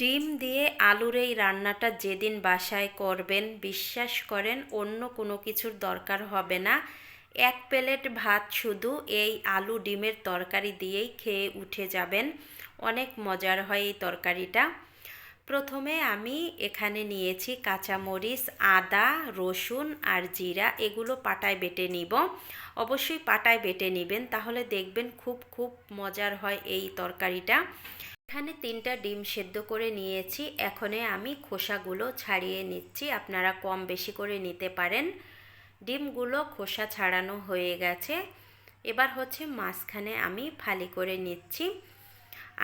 ডিম দিয়ে আলুর এই রান্নাটা যেদিন বাসায় করবেন, বিশ্বাস করেন অন্য কোনো কিছুর দরকার হবে না। এক প্লেট ভাত শুধু এই আলু ডিমের তরকারি দিয়েই খেয়ে উঠে যাবেন। অনেক মজার হয় এই তরকারিটা। প্রথমে আমি এখানে নিয়েছি কাঁচামরিচ, আদা, রসুন আর জিরা। এগুলো পাটায় বেটে নিব। অবশ্যই পাটায় বেটে নেবেন, তাহলে দেখবেন খুব খুব মজার হয় এই তরকারিটা। এখানে তিনটা ডিম সেদ্ধ করে নিয়েছি, এখনে আমি খোসাগুলো ছাড়িয়ে নিচ্ছি, আপনারা কম বেশি করে নিতে পারেন। ডিমগুলো খোসা ছাড়ানো হয়ে গেছে, এবার হচ্ছে মাঝখানে আমি ফালি করে নিচ্ছি।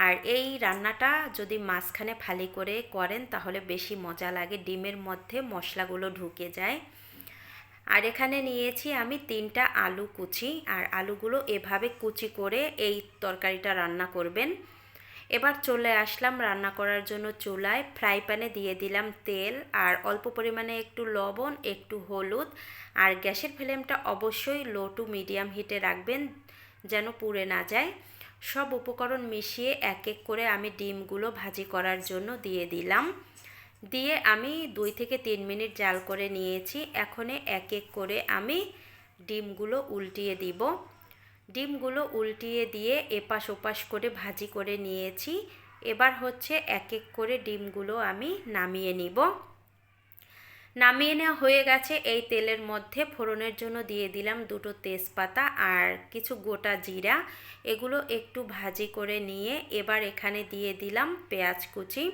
আর এই রান্নাটা যদি মাঝখানে ফালি করে করেন, তাহলে বেশি মজা লাগে, ডিমের মধ্যে মশলাগুলো ঢুকে যায়। আর এখানে নিয়েছি আমি তিনটা আলু কুচি, আর আলুগুলো এভাবে কুচি করে এই তরকারিটা রান্না করবেন। এবার চলে আসলাম রান্না করার জন্য চুলায়। ফ্রাই প্যানে দিয়ে দিলাম তেল আর অল্প পরিমাণে একটু লবণ, একটু হলুদ আর গ্যাসের ফ্লেমটা অবশ্যই লো টু মিডিয়াম হিটে রাখবেন যেন পুড়ে না যায়। সব উপকরণ মিশিয়ে এক এক করে আমি ডিমগুলো ভাজি করার জন্য দিয়ে দিলাম। দিয়ে আমি দুই থেকে তিন মিনিট জাল করে নিয়েছি। এখনে এক এক করে আমি ডিমগুলো উল্টিয়ে দিব। ডিমগুলো উল্টিয়ে দিয়ে এপাশ ওপাশ করে ভাজি করে নিয়েছি। এবার হচ্ছে এক এক করে ডিমগুলো আমি নামিয়ে নিব। নামিয়ে নেওয়া হয়ে গেছে, এই তেলের মধ্যে ফোড়নের জন্য দিয়ে দিলাম দুটো তেজপাতা আর কিছু গোটা জিরা। এগুলো একটু ভাজি করে নিয়ে এবার এখানে দিয়ে দিলাম পেঁয়াজ কুচি।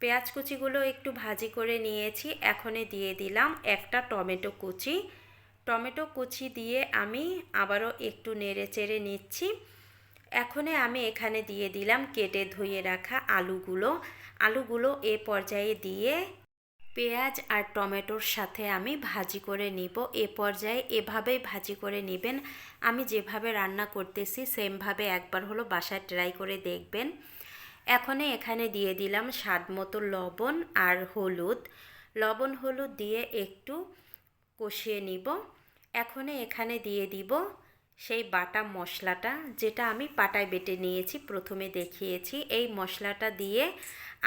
পেঁয়াজ কুচিগুলো একটু ভাজি করে নিয়েছি এখনে দিয়ে দিলাম একটা টমেটো কুচি। টমেটো কুচি দিয়ে আমি আবারও একটু নেড়ে চেড়ে নিচ্ছি। এখনে আমি এখানে দিয়ে দিলাম কেটে ধুয়ে রাখা আলুগুলো। আলুগুলো এ পর্যায়ে দিয়ে পেঁয়াজ আর টমেটোর সাথে আমি ভাজি করে নিব। এ পর্যায়ে এভাবেই ভাজি করে নেবেন। আমি যেভাবে রান্না করতেছি সেমভাবে একবার হলো বাসায় ট্রাই করে দেখবেন। এখনে এখানে দিয়ে দিলাম স্বাদ মতো লবণ আর হলুদ। লবণ হলুদ দিয়ে একটু কষিয়ে নিব। এখনে এখানে দিয়ে দিব সেই বাটা মশলাটা, যেটা আমি পাটায় বেটে নিয়েছি, প্রথমে দেখিয়েছি। এই মশলাটা দিয়ে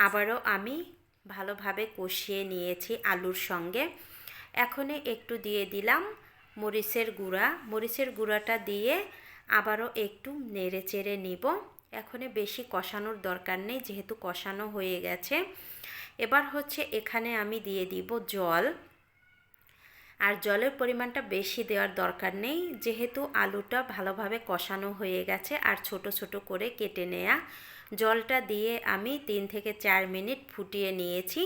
আবারও আমি ভালোভাবে কষিয়ে নিয়েছি আলুর সঙ্গে। এখনে একটু দিয়ে দিলাম মরিচের গুঁড়া। মরিচের গুঁড়াটা দিয়ে আবারও একটু নেড়ে চেড়ে নিব। এখনে বেশি কষানোর দরকার নেই, যেহেতু কষানো হয়ে গেছে। এবার হচ্ছে এখানে আমি দিয়ে দিব জল। আর জলের পরিমাণটা বেশি দেওয়ার দরকার নেই, যেহেতু আলুটা ভালোভাবে কষানো হয়ে গেছে আর ছোট ছোট করে কেটে নেয়া। জলটা দিয়ে আমি তিন থেকে চার মিনিট ফুটিয়ে নিয়েছি।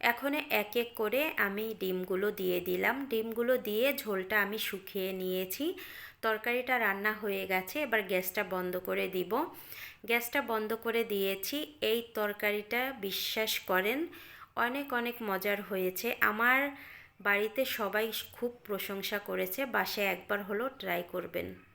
এখন এক এক করে আমি ডিমগুলো দিয়ে দিলাম। ডিমগুলো দিয়ে ঝোলটা আমি শুকিয়ে নিয়েছি। তরকারিটা রান্না হয়ে গেছে, এবার গ্যাসটা বন্ধ করে দিব। গ্যাসটা বন্ধ করে দিয়েছি। এই তরকারিটা বিশ্বাস করেন, অনেক অনেক মজার হয়েছে। আমার বাড়িতে সবাই খুব প্রশংসা করেছে বাসে একবার হলো ট্রাই করবেন।